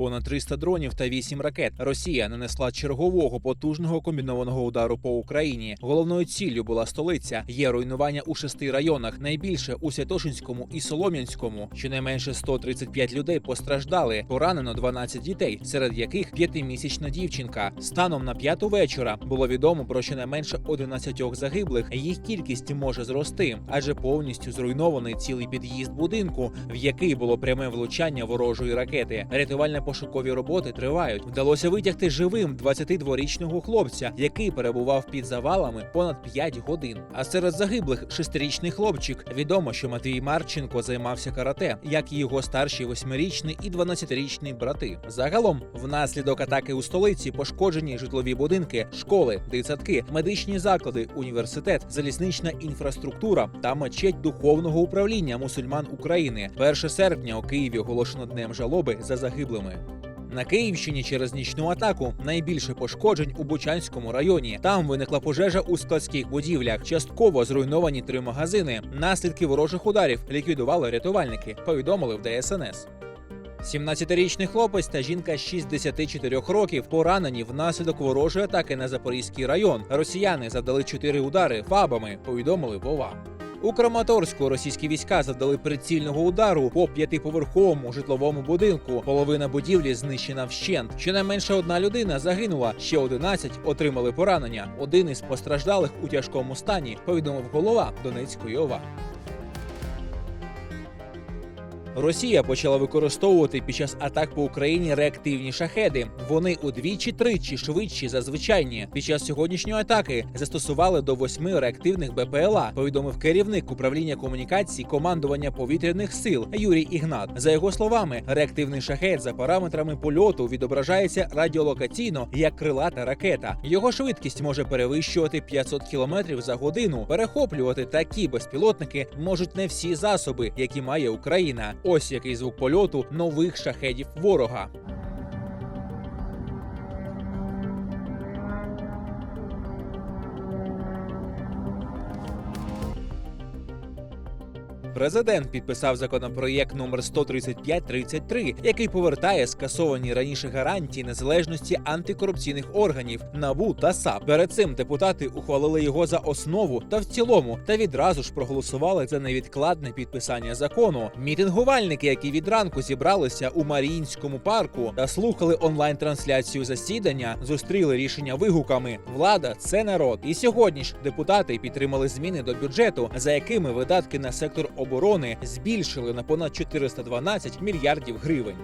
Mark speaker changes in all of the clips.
Speaker 1: Понад 300 дронів та 8 ракет. Росія нанесла чергового потужного комбінованого удару по Україні. Головною ціллю була столиця. Є руйнування у шести районах. Найбільше у Святошинському і Солом'янському. Щонайменше 135 людей постраждали. Поранено 12 дітей, серед яких п'ятимісячна дівчинка. Станом на п'яту вечора було відомо про щонайменше 11 загиблих. Їх кількість може зрости, адже повністю зруйнований цілий під'їзд будинку, в який було пряме влучання ворожої ракети. Рятувально-пошукові роботи тривають. Вдалося витягти живим 22-річного хлопця, який перебував під завалами понад 5 годин. А серед загиблих шестирічний хлопчик. Відомо, що Матвій Марченко займався карате, як і його старші восьмирічний і 12-річний брати. Загалом, внаслідок атаки у столиці пошкоджені житлові будинки, школи, дитсадки, медичні заклади, університет, залізнична інфраструктура та мечеть духовного управління мусульман України. 1 серпня у Києві оголошено днем жалоби за загиблими. На Київщині через нічну атаку найбільше пошкоджень у Бучанському районі. Там виникла пожежа у складських будівлях. Частково зруйновані три магазини. Наслідки ворожих ударів ліквідували рятувальники. Повідомили в ДСНС. 17-річний хлопець та жінка 64 років поранені внаслідок ворожої атаки на Запорізький район. Росіяни завдали чотири удари фабами. Повідомили Вова. У Краматорську російські війська завдали прицільного удару по п'ятиповерховому житловому будинку. Половина будівлі знищена вщент. Щонайменше одна людина загинула, ще 11 отримали поранення. Один із постраждалих у тяжкому стані, повідомив голова Донецької ОВА. Росія почала використовувати під час атак по Україні реактивні шахеди. Вони удвічі-тричі швидші за звичайні. Під час сьогоднішньої атаки застосували до восьми реактивних БПЛА. Повідомив керівник управління комунікацій командування повітряних сил Юрій Ігнат. За його словами, реактивний шахет за параметрами польоту відображається радіолокаційно як крилата ракета. Його швидкість може перевищувати 500 км за годину. Перехоплювати такі безпілотники можуть не всі засоби, які має Україна. Ось який звук польоту нових шахедів ворога. Президент підписав законопроєкт номер 13533, який повертає скасовані раніше гарантії незалежності антикорупційних органів НАБУ та САП. Перед цим депутати ухвалили його за основу та в цілому, та відразу ж проголосували за невідкладне підписання закону. Мітингувальники, які від ранку зібралися у Маріїнському парку та слухали онлайн-трансляцію засідання, зустріли рішення вигуками Влада це народ. І сьогодні ж депутати підтримали зміни до бюджету, за якими видатки на сектор оборони збільшили на понад 412 мільярдів гривень.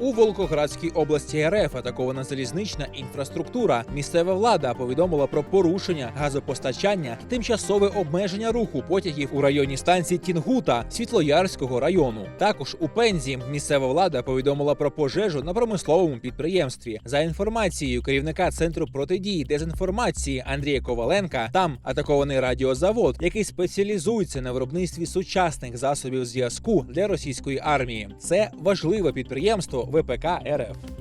Speaker 1: У Волгоградській області РФ атакована залізнична інфраструктура. Місцева влада повідомила про порушення газопостачання, тимчасове обмеження руху потягів у районі станції Тінгута Світлоярського району. Також у Пензі місцева влада повідомила про пожежу на промисловому підприємстві. За інформацією керівника центру протидії дезінформації Андрія Коваленка, там атакований радіозавод, який спеціалізується на виробництві сучасних засобів зв'язку для російської армії. Це важливе підприємство ВПК РФ.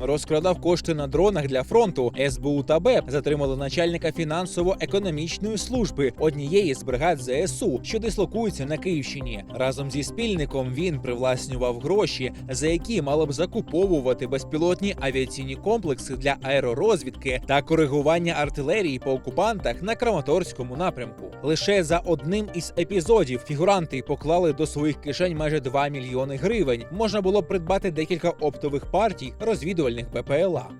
Speaker 1: Розкрадав кошти на дронах для фронту. СБУ та БЕП затримали начальника фінансово-економічної служби однієї з бригад ЗСУ, що дислокується на Київщині. Разом зі спільником він привласнював гроші, за які мало б закуповувати безпілотні авіаційні комплекси для аеророзвідки та коригування артилерії по окупантах на Краматорському напрямку. Лише за одним із епізодів фігуранти поклали до своїх кишень майже 2 мільйони гривень. Можна було придбати декілька оптових партій розвідувальних БПЛА.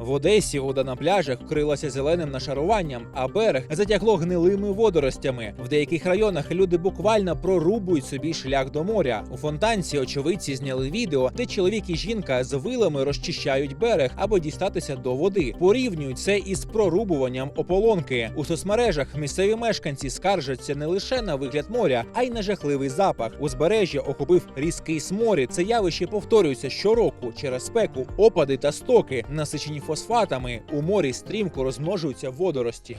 Speaker 1: В Одесі вода на пляжах вкрилася зеленим нашаруванням, а берег затягло гнилими водоростями. В деяких районах люди буквально прорубують собі шлях до моря. У фонтанці очевидці зняли відео, де чоловік і жінка з вилами розчищають берег, аби дістатися до води. Порівнюють це із прорубуванням ополонки. У соцмережах місцеві мешканці скаржаться не лише на вигляд моря, а й на жахливий запах. Узбережжя охопив різкий сморід. Це явище повторюється щороку через спеку, опади та стоки, насичені фосфатами. У морі стрімко розмножуються водорості.